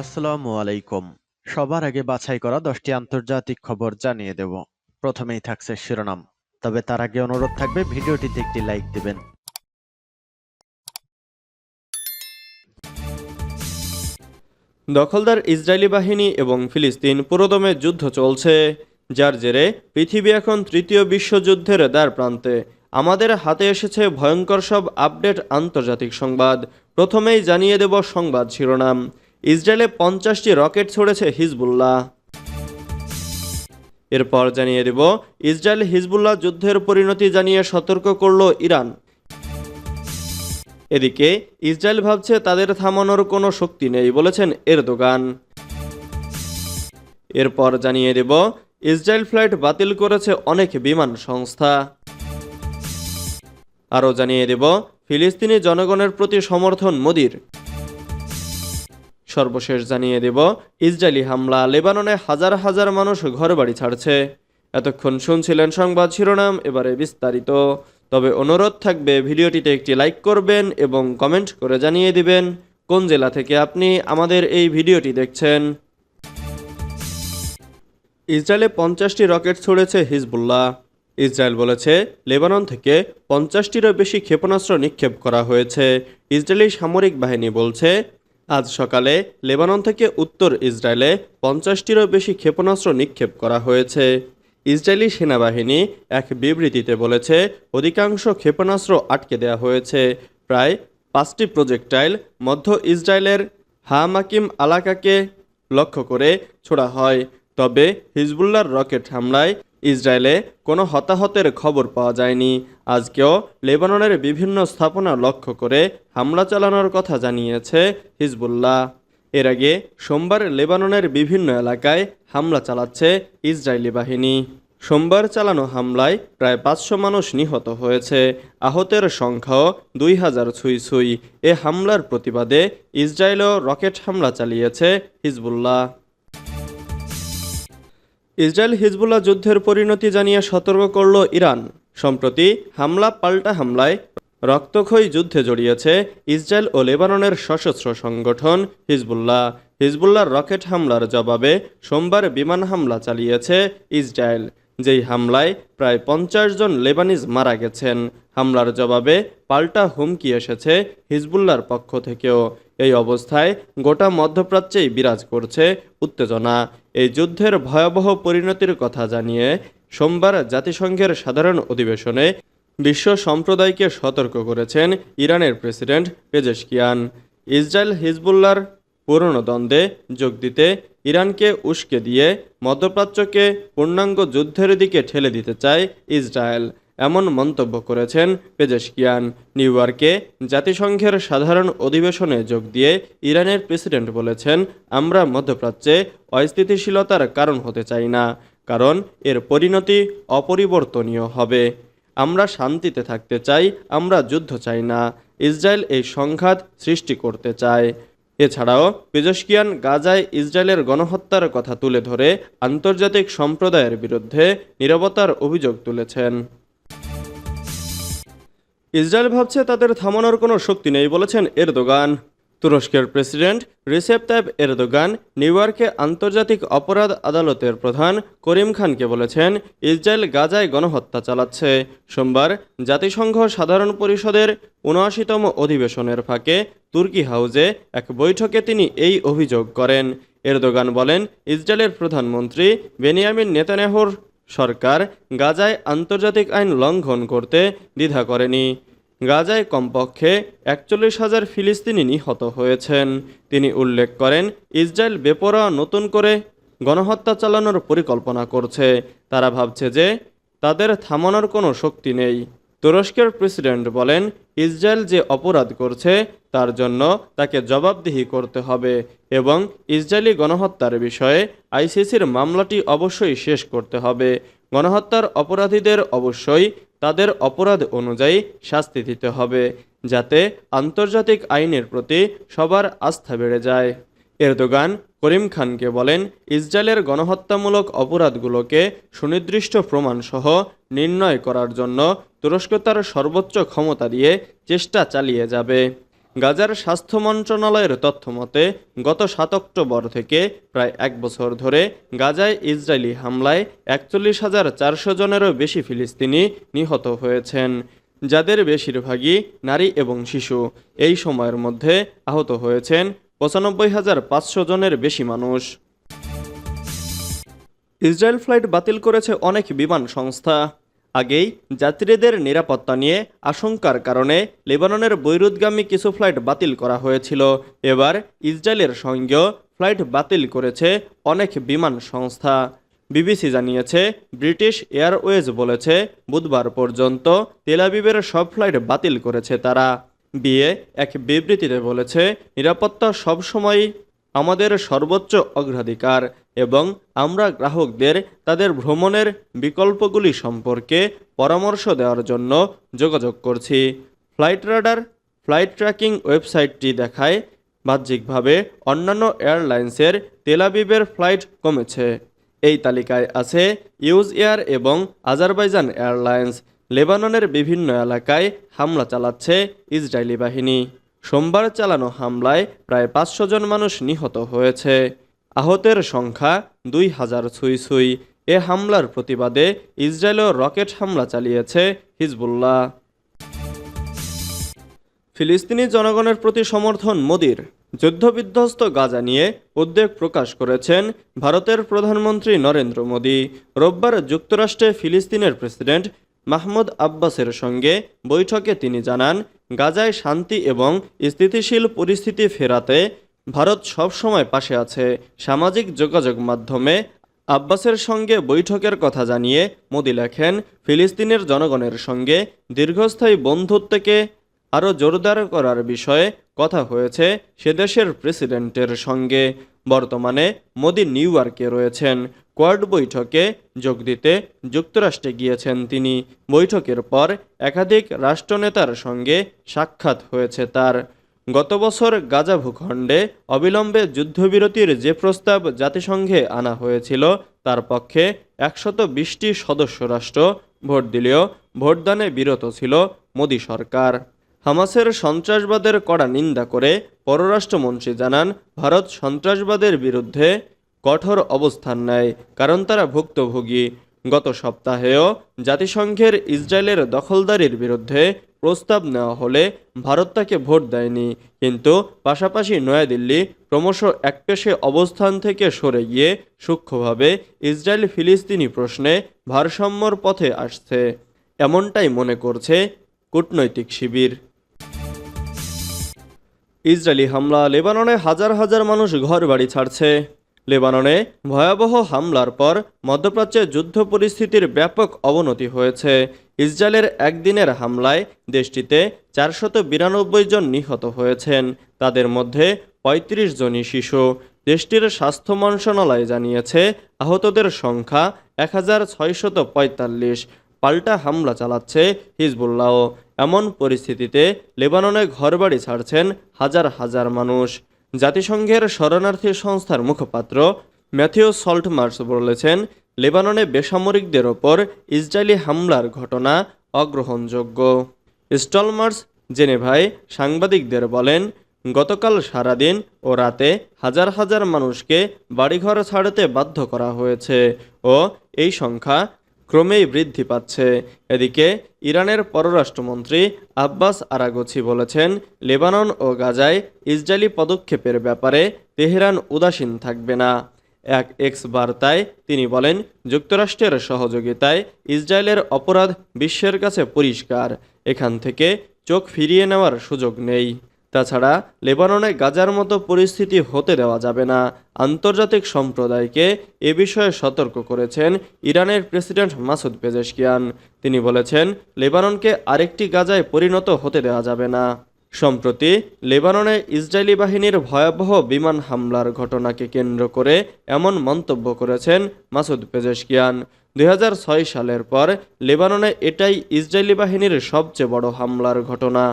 আসসালামু আলাইকুম। সবার আগে বাছাই করা দশটি আন্তর্জাতিক খবর জানিয়ে দেব। প্রথমেই থাকছে শিরোনাম। তবে তার আগে অনুরোধ থাকবে, ভিডিওটিতে একটি লাইক দিবেন। দখলদার ইসরায়েলি বাহিনী এবং ফিলিস্তিন পুরোদমে যুদ্ধ চলছে। যার জেরে পৃথিবী এখন তৃতীয় বিশ্বযুদ্ধের দ্বার প্রান্তে। আমাদের হাতে এসেছে ভয়ঙ্কর সব আপডেট আন্তর্জাতিক সংবাদ। প্রথমেই জানিয়ে দেব সংবাদ শিরোনাম। ইসরায়েলে পঞ্চাশটি রকেট ছড়েছে হিজবুল্লাহ। এরপর জানিয়ে দেব, ইসরায়েল হিজবুল্লাহ যুদ্ধের পরিণতি জানিয়ে সতর্ক করল ইরান। এদিকে, ইসরায়েল ভাবছে তাদের থামানোর কোনো শক্তি নেই বলেছেন এরদোগান। এরপর জানিয়ে দেব, ইসরায়েল ফ্লাইট বাতিল করেছে অনেক বিমান সংস্থা। আরও জানিয়ে দেব, ফিলিস্তিনি জনগণের প্রতি সমর্থন মোদির। সর্বশেষ জানিয়ে দেব, ইসরায়েলি হামলা লেবাননে হাজার হাজার মানুষ ঘরবাড়ি ছাড়ছে। এতক্ষণ শুনছিলেন সংবাদ শিরোনাম, এবারে বিস্তারিত। তবে অনুরোধ থাকবে, ভিডিওটিতে একটি লাইক করবেন এবং কমেন্ট করে জানিয়ে দিবেন কোন জেলা থেকে আপনি আমাদের এই ভিডিওটি দেখছেন। ইসরায়েলে পঞ্চাশটি রকেট ছুড়েছে হিজবুল্লাহ। ইসরায়েল বলেছে, লেবানন থেকে পঞ্চাশটিরও বেশি ক্ষেপণাস্ত্র নিক্ষেপ করা হয়েছে। ইসরায়েলি সামরিক বাহিনী বলছে আজ সকালে লেবানন থেকে উত্তর ইসরায়েলে পঞ্চাশটিরও বেশি ক্ষেপণাস্ত্র নিক্ষেপ করা হয়েছে। ইসরায়েলি সেনাবাহিনী এক বিবৃতিতে বলেছে, অধিকাংশ ক্ষেপণাস্ত্র আটকে দেওয়া হয়েছে। প্রায় পাঁচটি প্রজেক্টাইল মধ্য ইসরায়েলের হামাকিম এলাকাকে লক্ষ্য করে ছোড়া হয়। তবে হিজবুল্লাহর রকেট হামলায় ইসরায়েলে কোনো হতাহতের খবর পাওয়া যায়নি। আজকেও লেবাননের বিভিন্ন স্থাপনা লক্ষ্য করে হামলা চালানোর কথা জানিয়েছে হিজবুল্লাহ। এর আগে সোমবার লেবাননের বিভিন্ন এলাকায় হামলা চালাচ্ছে ইসরায়েলি বাহিনী। সোমবার চালানো হামলায় প্রায় পাঁচশো মানুষ নিহত হয়েছে। আহতের সংখ্যাও দুই হাজার ছুঁই ছুঁই। এ হামলার প্রতিবাদে ইসরায়েলও রকেট হামলা চালিয়েছে হিজবুল্লাহ। ইসরায়েল হিজবুল্লাহ যুদ্ধের পরিণতি জানিয়ে সতর্ক করল ইরান। সম্প্রতি হামলা পাল্টা হামলায় রক্তক্ষয়ী যুদ্ধে জড়িয়েছে ইসরায়েল ও লেবাননের সশস্ত্র সংগঠন হিজবুল্লাহ। হিজবুল্লাহর রকেট হামলার জবাবে সোমবার বিমান হামলা চালিয়েছে ইসরায়েল। যেই হামলায় প্রায় পঞ্চাশ জন লেবানিজ মারা গেছেন। হামলার জবাবে পাল্টা হুমকি এসেছে হিজবুল্লাহর পক্ষ থেকেও। এই অবস্থায় গোটা মধ্যপ্রাচ্যেই বিরাজ করছে উত্তেজনা। এই যুদ্ধের ভয়াবহ পরিণতির কথা জানিয়ে সোমবার জাতিসংঘের সাধারণ অধিবেশনে বিশ্ব সম্প্রদায়কে সতর্ক করেছেন ইরানের প্রেসিডেন্ট পেজেশকিয়ান। ইসরায়েল হিজবুল্লার পুরনো দ্বন্দ্বে যোগ দিতে ইরানকে উস্কে দিয়ে মধ্যপ্রাচ্যকে পূর্ণাঙ্গ যুদ্ধের দিকে ঠেলে দিতে চায় ইসরায়েল। এমন মন্তব্য করেছেন পেজেশকিয়ান। নিউ ইয়র্কে জাতিসংঘের সাধারণ অধিবেশনে যোগ দিয়ে ইরানের প্রেসিডেন্ট বলেছেন, আমরা মধ্যপ্রাচ্যে অস্থিতিশীলতার কারণ হতে চাই না, কারণ এর পরিণতি অপরিবর্তনীয় হবে। আমরা শান্তিতে থাকতে চাই, আমরা যুদ্ধ চাই না, ইসরায়েল এই সংঘাত সৃষ্টি করতে চায়। এছাড়াও পেজস্কিয়ান গাজায় ইসরায়েলের গণহত্যার কথা তুলে ধরে আন্তর্জাতিক সম্প্রদায়ের বিরুদ্ধে নিরবতার অভিযোগ তুলেছেন। ইসরায়েল ভাবছে তাদের থামানোর কোনো শক্তি নেই বলেছেন এরদোগান। তুরস্কের প্রেসিডেন্ট রিসেপ তাইব এরদোগান নিউ ইয়র্কে আন্তর্জাতিক অপরাধ আদালতের প্রধান করিম খানকে বলেছেন, ইসরায়েল গাজায় গণহত্যা চালাচ্ছে। সোমবার জাতিসংঘ সাধারণ পরিষদের উনআশিতম অধিবেশনের ফাঁকে তুর্কি হাউজে এক বৈঠকে তিনি এই অভিযোগ করেন। এরদোগান বলেন, ইসরায়েলের প্রধানমন্ত্রী বেনিয়ামিন নেতানিয়াহুর সরকার গাজায় আন্তর্জাতিক আইন লঙ্ঘন করতে দ্বিধা করেনি। গাজায় কমপক্ষে একচল্লিশ হাজার ফিলিস্তিনি নিহত হয়েছেন। তিনি উল্লেখ করেন, ইসরায়েল বেপরোয়া নতুন করে গণহত্যা চালানোর পরিকল্পনা করছে। তারা ভাবছে যে তাদের থামানোর কোনো শক্তি নেই। তুরস্কের প্রেসিডেন্ট বলেন, ইসরায়েল যে অপরাধ করছে, তার জন্য তাকে জবাবদিহি করতে হবে এবং ইসরায়েলি গণহত্যার বিষয়ে আইসিসির মামলাটি অবশ্যই শেষ করতে হবে। গণহত্যার অপরাধীদের অবশ্যই তাদের অপরাধ অনুযায়ী শাস্তি দিতে হবে, যাতে আন্তর্জাতিক আইনের প্রতি সবার আস্থা বেড়ে যায়। এরদোগান করিম খানকে বলেন, ইসরায়েলের গণহত্যামূলক অপরাধগুলোকে সুনির্দিষ্ট প্রমাণসহ নির্ণয় করার জন্য তুরস্ক তার সর্বোচ্চ ক্ষমতা দিয়ে চেষ্টা চালিয়ে যাবে। গাজার স্বাস্থ্য মন্ত্রণালয়ের তথ্য মতে, গত সাত অক্টোবর থেকে প্রায় এক বছর ধরে গাজায় ইসরায়েলি হামলায় একচল্লিশ হাজার চারশো জনেরও বেশি ফিলিস্তিনি নিহত হয়েছেন, যাদের বেশিরভাগই নারী এবং শিশু। এই সময়ের মধ্যে আহত হয়েছেন পঁচানব্বই হাজার পাঁচশো জনের বেশি মানুষ। ইসরায়েল ফ্লাইট বাতিল করেছে অনেক বিমান সংস্থা। আগেই যাত্রীদের নিরাপত্তা নিয়ে আশঙ্কার কারণে লেবাননের বৈরুতগামী কিছু ফ্লাইট বাতিল করা হয়েছিল। এবার ইসরায়েলের সঙ্গেও ফ্লাইট বাতিল করেছে অনেক বিমান সংস্থা। বিবিসি জানিয়েছে, ব্রিটিশ এয়ারওয়েজ বলেছে, বুধবার পর্যন্ত তেলাবিবের সব ফ্লাইট বাতিল করেছে তারা। বিয়ে এক বিবৃতিতে বলেছে, নিরাপত্তা সবসময় আমাদের সর্বোচ্চ অগ্রাধিকার এবং আমরা গ্রাহকদের তাদের ভ্রমণের বিকল্পগুলি সম্পর্কে পরামর্শ দেওয়ার জন্য যোগাযোগ করছি। ফ্লাইট রাডার, ফ্লাইট ট্র্যাকিং ওয়েবসাইটটি দেখায় বাহ্যিকভাবে অন্যান্য এয়ারলাইন্সের তেলাবিবের ফ্লাইট কমেছে। এই তালিকায় আছে ইউজ এয়ার এবং আজারবাইজান এয়ারলাইন্স। লেবাননের বিভিন্ন এলাকায় হামলা চালাচ্ছে ইসরায়েলি বাহিনী। সোমবার চালানো হামলায় প্রায় পাঁচশো জন মানুষ নিহত হয়েছে। আহতের সংখ্যা দুই হাজার ছুঁই ছুঁই। এ হামলার প্রতিবাদে ইসরায়েলও রকেট হামলা চালিয়েছে হিজবুল্লাহ। ফিলিস্তিনি জনগণের প্রতি সমর্থন মোদির। যুদ্ধবিধ্বস্ত গাজা নিয়ে উদ্বেগ প্রকাশ করেছেন ভারতের প্রধানমন্ত্রী নরেন্দ্র মোদী। রোববার যুক্তরাষ্ট্রে ফিলিস্তিনের প্রেসিডেন্ট মাহমুদ আব্বাসের সঙ্গে বৈঠকে তিনি জানান গাজায় শান্তি এবং স্থিতিশীল পরিস্থিতি ফেরাতে ভারত সবসময় পাশে আছে। সামাজিক যোগাযোগ মাধ্যমে আব্বাসের সঙ্গে বৈঠকের কথা জানিয়ে মোদি লেখেন, ফিলিস্তিনের জনগণের সঙ্গে দীর্ঘস্থায়ী বন্ধুত্বকে আরও জোরদার করার বিষয়ে কথা হয়েছে সে দেশের প্রেসিডেন্টের সঙ্গে। বর্তমানে মোদি নিউ ইয়র্কে রয়েছেন। কোয়াড বৈঠকে যোগ দিতে যুক্তরাষ্ট্রে গিয়েছেন তিনি। বৈঠকের পর একাধিক রাষ্ট্রনেতার সঙ্গে সাক্ষাৎ হয়েছে তার। গত বছর গাজা ভূখণ্ডে অবিলম্বে যুদ্ধবিরতির যে প্রস্তাব জাতিসংঘে আনা হয়েছিল, তার পক্ষে একশত বিশটি সদস্য রাষ্ট্র ভোট দিলেও ভোটদানে বিরত ছিল মোদী সরকার। হামাসের সন্ত্রাসবাদের কড়া নিন্দা করে পররাষ্ট্রমন্ত্রী জানান, ভারত সন্ত্রাসবাদের বিরুদ্ধে কঠোর অবস্থান নেয়, কারণ তারা ভুক্তভোগী। গত সপ্তাহেও জাতিসংঘের ইসরায়েলের দখলদারির বিরুদ্ধে প্রস্তাব নেওয়া হলে ভারত তাকে ভোট দেয়নি। কিন্তু পাশাপাশি নয়াদিল্লি ক্রমশ একপেশে অবস্থান থেকে সরে গিয়ে সূক্ষ্মভাবে ইসরায়েল ফিলিস্তিনি প্রশ্নে ভারসাম্যর পথে আসছে। এমনটাই মনে করছে কূটনৈতিক শিবির। ইসরায়েলি হামলা, লেবাননে হাজার হাজার মানুষ ঘর বাড়ি ছাড়ছে। লেবাননে ভয়াবহ হামলার পর মধ্যপ্রাচ্যে যুদ্ধ পরিস্থিতির ব্যাপক অবনতি হয়েছে। ইসরায়েলের একদিনের হামলায় দেশটিতে চারশত বিরানব্বই জন নিহত হয়েছেন। তাদের মধ্যে ৩৫ জনই শিশু। দেশটির স্বাস্থ্য মন্ত্রণালয় জানিয়েছে, আহতদের সংখ্যা এক হাজার ছয়শত পঁয়তাল্লিশ। পাল্টা হামলা চালাচ্ছে হিজবুল্লাহ। এমন পরিস্থিতিতে লেবাননে ঘরবাড়ি ছাড়ছেন হাজার হাজার মানুষ। জাতিসংঘের শরণার্থী সংস্থার মুখপাত্র ম্যাথিউ সল্টমার্স বলেছেন, লেবাননে বেসামরিকদের ওপর ইসরায়েলি হামলার ঘটনা অগ্রহণযোগ্য। স্টলমার্স জেনেভায় সাংবাদিকদের বলেন, গতকাল সারাদিন ও রাতে হাজার হাজার মানুষকে বাড়িঘর ছাড়তে বাধ্য করা হয়েছে ও এই সংখ্যা ক্রমেই বৃদ্ধি পাচ্ছে। এদিকে ইরানের পররাষ্ট্রমন্ত্রী আব্বাস আরাগোছি বলেছেন, লেবানন ও গাজায় ইসরায়েলি পদক্ষেপের ব্যাপারে তেহরান উদাসীন থাকবে না। এক এক্স বার্তায় তিনি বলেন, যুক্তরাষ্ট্রের সহযোগিতায় ইসরায়েলের অপরাধ বিশ্বের কাছে পরিষ্কার। এখান থেকে চোখ ফিরিয়ে নেওয়ার সুযোগ নেই। তাছাড়া লেবাননে গাজার মতো পরিস্থিতি হতে দেওয়া যাবে না। আন্তর্জাতিক সম্প্রদায়কে এ বিষয়ে সতর্ক করেছেন ইরানের প্রেসিডেন্ট মাসুদ পেজেশকিয়ান। তিনি বলেছেন, লেবাননকে আরেকটি গাজায় পরিণত হতে দেওয়া যাবে না। সম্প্রতি লেবাননে ইসরায়েলি বাহিনীর ভয়াবহ বিমান হামলার ঘটনাকে কেন্দ্র করে এমন মন্তব্য করেছেন মাসুদ পেজেশকিয়ান। দুই সালের পর লেবাননে এটাই ইসরায়েলি বাহিনীর সবচেয়ে বড় হামলার ঘটনা।